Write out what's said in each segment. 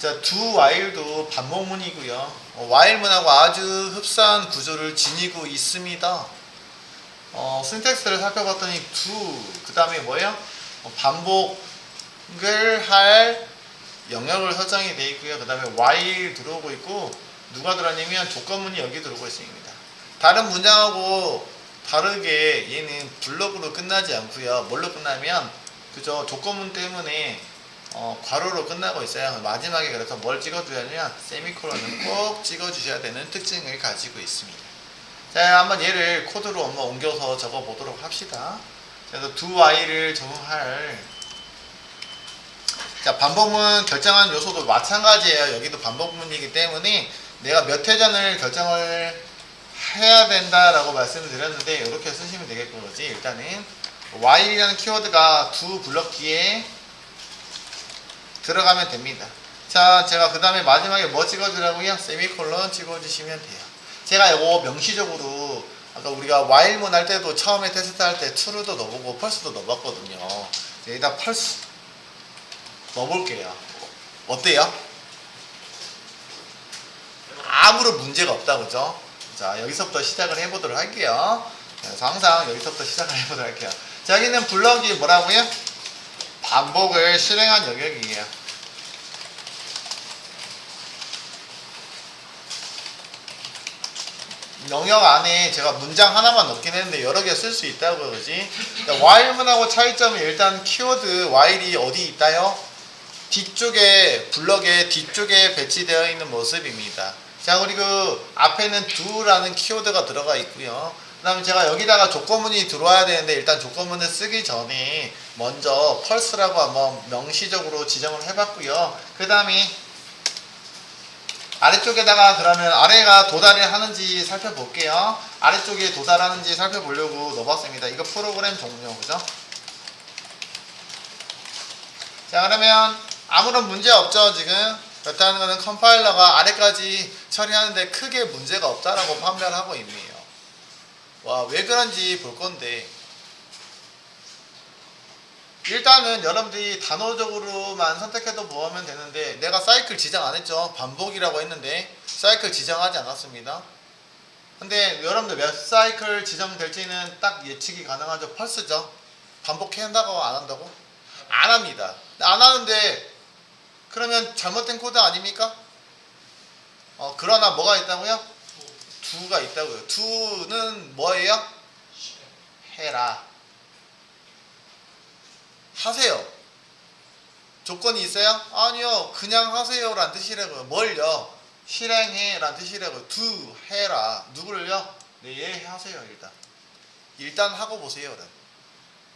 자, 두 와일도 반복문이고요. 어, 와일문하고 아주 흡사한 구조를 지니고 있습니다. 어, 신텍스를 살펴봤더니 두, 그 다음에 뭐예요? 어, 반복을 할 영역을 설정이 되어 있고요. 그 다음에 while 들어오고 있고 누가 들어왔냐면 조건문이 여기 들어오고 있습니다. 다른 문장하고 다르게 얘는 블럭으로 끝나지 않고요. 뭘로 끝나면 그죠? 조건문 때문에 어, 괄호로 끝나고 있어요. 마지막에 그래서 뭘 찍어줘야냐면 세미콜론을 꼭 찍어주셔야 되는 특징을 가지고 있습니다. 자, 한번 얘를 코드로 한번 옮겨서 적어 보도록 합시다. 그래서 두 y를 적용할 자, 반복문 결정한 요소도 마찬가지예요. 여기도 반복문이기 때문에 내가 몇 회전을 결정을 해야 된다라고 말씀을 드렸는데 이렇게 쓰시면 되겠고 그지 일단은 while이라는 키워드가 두 블럭 뒤에 들어가면 됩니다. 자, 제가 그 다음에 마지막에 뭐 찍어주라고요? 세미콜론 찍어주시면 돼요. 제가 이거 명시적으로 아까 우리가 while문 할 때도 처음에 테스트 할때 true도 넣어보고 false도 넣어봤거든요. 여기다 false 넣어볼게요. 어때요? 아무런 문제가 없다 그죠? 자 여기서부터 시작을 해보도록 할게요. 그래서 항상 여기서부터 시작을 해보도록 할게요. 자 여기는 블럭이 뭐라고요? 반복을 실행한 영역이에요. 영역 안에 제가 문장 하나만 넣긴 했는데 여러 개 쓸 수 있다고 그러지. 그러니까 while문하고 차이점이 일단 키워드 while이 어디 있다요? 뒤쪽에 블럭의 뒤쪽에 배치되어 있는 모습입니다. 자 그리고 앞에는 do라는 키워드가 들어가 있고요. 그다음에 제가 여기다가 조건문이 들어와야 되는데 일단 조건문을 쓰기 전에 먼저 펄스라고 한번 명시적으로 지정을 해봤고요. 그 다음에 아래쪽에다가 그러면 아래가 도달을 하는지 살펴볼게요. 아래쪽에 도달하는지 살펴보려고 넣어봤습니다. 이거 프로그램 종료 그죠? 자 그러면 아무런 문제 없죠 지금 그렇다는 것은 컴파일러가 아래까지 처리하는데 크게 문제가 없다라고 판별을 하고 있네요 와 왜 그런지 볼 건데 일단은 여러분들이 단어적으로만 선택해도 보면 되는데 내가 사이클 지정 안 했죠 반복이라고 했는데 사이클 지정하지 않았습니다 근데 여러분들 몇 사이클 지정될지는 딱 예측이 가능하죠 펄스죠 반복해야 한다고 안 한다고? 안 합니다 안 하는데 그러면 잘못된 코드 아닙니까? 어, 그러나 뭐가 있다고요? 두가 있다고요. 두는 뭐예요? 해라. 하세요. 조건이 있어요? 아니요. 그냥 하세요란 뜻이라고요. 뭘요? 실행해란 뜻이라고요. 두 해라. 누구를요? 네, 얘 하세요, 일단. 일단 하고 보세요. 는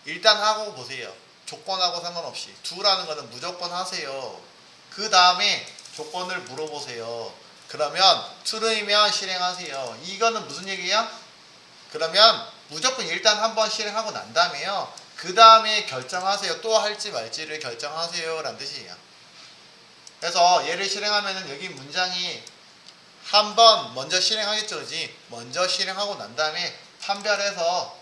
일단 하고 보세요. 조건하고 상관없이. 두라는 거는 무조건 하세요. 그 다음에 조건을 물어보세요. 그러면 true이면 실행하세요. 이거는 무슨 얘기야? 그러면 무조건 일단 한번 실행하고 난 다음에요. 그 다음에 결정하세요. 또 할지 말지를 결정하세요. 라는 뜻이에요. 그래서 얘를 실행하면은 여기 문장이 한 번 먼저 실행하겠죠. 그지? 먼저 실행하고 난 다음에 판별해서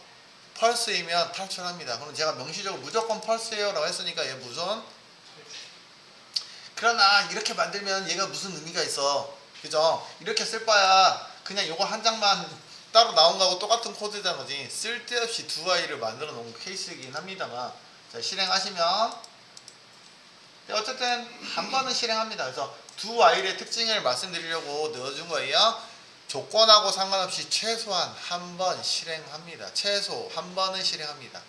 펄스이면 탈출합니다. 그럼 제가 명시적으로 무조건 펄스예요 라고 했으니까 얘 무슨 그러나 이렇게 만들면 얘가 무슨 의미가 있어 그죠? 이렇게 쓸 바야. 그냥 요거 한 장만 따로 나온 거하고 똑같은 코드잖아 거지? 쓸데없이 두 아이를 만들어 놓은 케이스이긴 합니다만. 자 실행하시면. 네, 어쨌든 한 번은 실행합니다. 그래서 두 아이의 특징을 말씀드리려고 넣어준 거예요. 조건하고 상관없이 최소한 한 번 실행합니다. 최소 한 번은 실행합니다.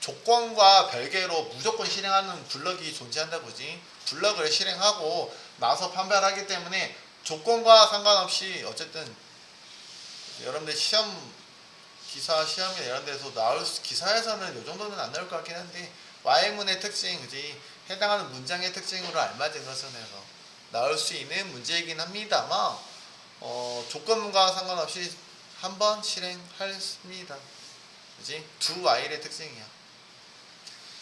조건과 별개로 무조건 실행하는 블럭이 존재한다 보지. 블럭을 실행하고 나서 판별하기 때문에 조건과 상관없이 어쨌든 여러분들 시험 기사 시험이나 이런 데서 나올 수, 기사에서는 이 정도는 안 나올 것 같긴 한데 Y문의 특징 그지? 해당하는 문장의 특징으로 알맞은 것은 해서 나올 수 있는 문제이긴 합니다만 어, 조건문과 상관없이 한번 실행했습니다. 그지? 두 Y의 특징이야.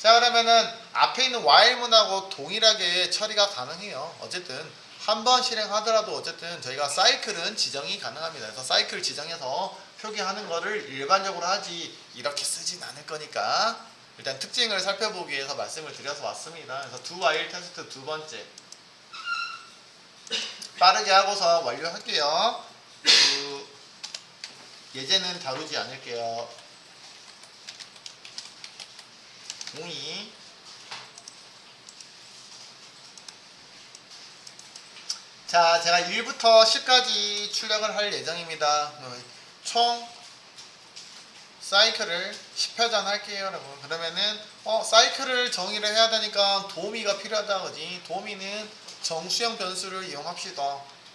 자 그러면은 앞에 있는 while문하고 동일하게 처리가 가능해요. 어쨌든 한 번 실행하더라도 어쨌든 저희가 사이클은 지정이 가능합니다. 그래서 사이클 지정해서 표기하는 거를 일반적으로 하지 이렇게 쓰진 않을 거니까 일단 특징을 살펴보기 위해서 말씀을 드려서 왔습니다. 그래서 두 while 테스트 두 번째 빠르게 하고서 완료할게요. 그 예제는 다루지 않을게요. 동의. 자, 제가 1부터 10까지 출력을 할 예정입니다. 어, 총 사이클을 10회전 할게요, 여러분. 그러면은 어, 사이클을 정의를 해야 되니까 도미가 필요하다 그지? 도미는 정수형 변수를 이용합시다.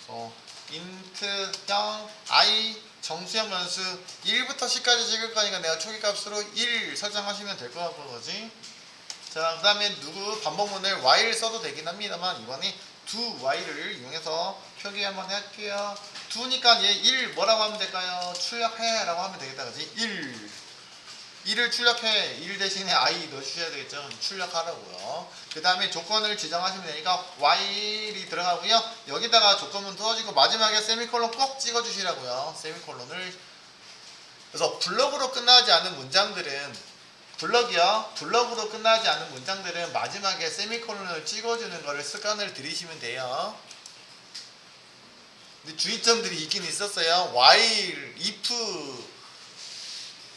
어, 인트형 i 정수형 변수 1부터 10까지 찍을 거니까 내가 초기 값으로 1 설정하시면 될 것 같고 그지? 자, 그 다음에 누구 반복문을 while 써도 되긴 합니다만 이번에 두 while을 이용해서 표기 한번 할게요. 두니까 얘 1 뭐라고 하면 될까요? 출력해 라고 하면 되겠다 그지? 1 1을 출력해. 1 대신에 i 넣어주셔야 되겠죠. 출력하라고요. 그 다음에 조건을 지정하시면 되니까 while이 들어가고요. 여기다가 조건문 넣어주고 마지막에 세미콜론 꼭 찍어주시라고요. 세미콜론을. 그래서 블럭으로 끝나지 않은 문장들은 블럭이요. 블럭으로 끝나지 않은 문장들은 마지막에 세미콜론을 찍어주는 거를 습관을 들이시면 돼요. 근데 주의점들이 있긴 있었어요. while, if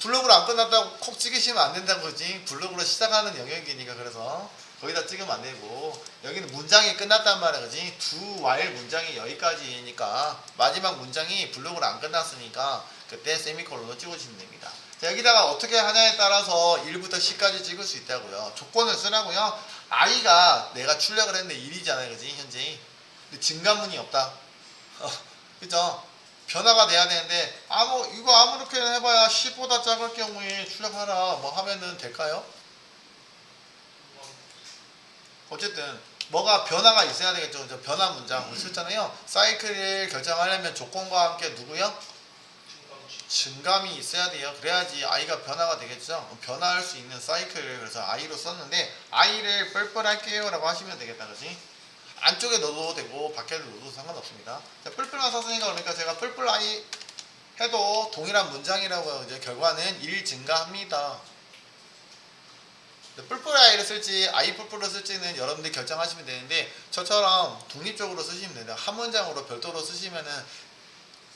블럭으로 안 끝났다고 콕 찍으시면 안 된다는 거지. 블럭으로 시작하는 영역이니까 그래서 거기다 찍으면 안 되고 여기는 문장이 끝났단 말이야, 그지? 두 while 문장이 여기까지니까 마지막 문장이 블럭으로 안 끝났으니까 그때 세미콜론을 찍어주시면 됩니다. 자, 여기다가 어떻게 하냐에 따라서 1부터 10까지 찍을 수 있다고요. 조건을 쓰라고요. i가 내가 출력을 했는데 1이잖아요, 그지? 현재. 근데 증가문이 없다. 어, 그죠? 변화가 돼야 되는데 아무 이거 아무렇게 해봐야 10보다 작을 경우에 출력하라 뭐 하면은 될까요? 어쨌든 뭐가 변화가 있어야 되겠죠. 저 변화 문장 우리 썼잖아요. 사이클을 결정하려면 조건과 함께 누구요? 증감이 있어야 돼요. 그래야지 i가 변화가 되겠죠. 변화할 수 있는 사이클을 그래서 i로 썼는데 i를 뿔뿔할게요 라고 하시면 되겠다, 그렇지? 안쪽에 넣어도 되고 밖에 넣어도 상관없습니다. 자, 뿔뿔만 썼으니까 그러니까 제가 뿔뿔 i 해도 동일한 문장이라고요. 이제 결과는 1 증가합니다. 뿔뿔 i를 쓸지 i 뿔뿔을 쓸지는 여러분들이 결정하시면 되는데 저처럼 독립적으로 쓰시면 됩니다. 한 문장으로 별도로 쓰시면은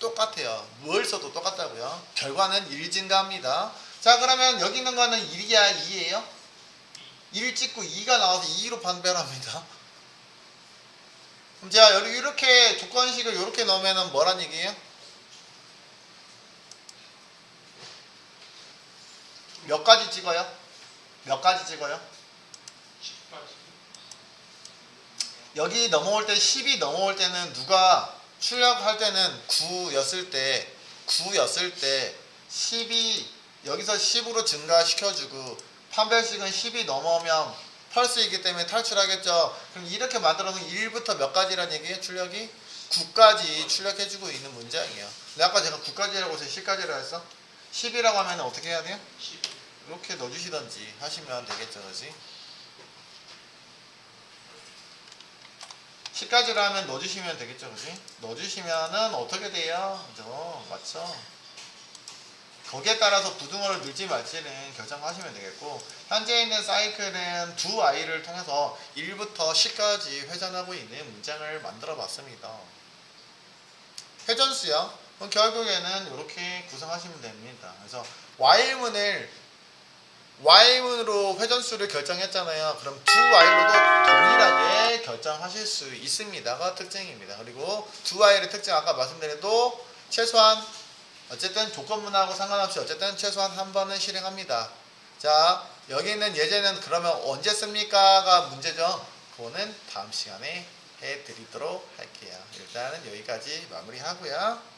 똑같아요. 뭘 써도 똑같다고요. 결과는 1 증가합니다. 자 그러면 여기 있는 거는 1이야 2예요? 1 찍고 2가 나와서 2로 판별합니다. 그럼 제가 이렇게 조건식을 이렇게 넣으면 뭐란 얘기예요? 몇 가지 찍어요? 몇 가지 찍어요? 여기 넘어올 때 10이 넘어올 때는 누가 출력할 때는 9였을 때 9였을 때 10이 여기서 10으로 증가시켜주고 판별식은 10이 넘어오면 펄스이기 때문에 탈출하겠죠. 그럼 이렇게 만들어서 1부터 몇 가지란 얘기예요? 출력이? 9까지 출력해주고 있는 문장이에요. 근데 아까 제가 9까지라고 해서 10까지라고 했어? 10이라고 하면 어떻게 해야 돼요? 이렇게 넣어주시던지 하시면 되겠죠, 그지? 10까지로 하면 넣어주시면 되겠죠, 그지? 넣어주시면은 어떻게 돼요? 그죠? 맞죠? 거기에 따라서 부등호를 넣을지 말지는 결정하시면 되겠고 현재 있는 사이클은 두 i를 통해서 1부터 10까지 회전하고 있는 문장을 만들어 봤습니다. 회전수요. 그럼 결국에는 이렇게 구성하시면 됩니다. 그래서 while문을 while문으로 회전수를 결정했잖아요. 그럼 두 while로도 동일하게 결정하실 수 있습니다가 특징입니다. 그리고 두 while의 특징 아까 말씀드려도 최소한 어쨌든 조건문하고 상관없이 어쨌든 최소한 한 번은 실행합니다. 자 여기 있는 예제는 그러면 언제 씁니까가 문제죠. 그거는 다음 시간에 해드리도록 할게요. 일단은 여기까지 마무리하고요.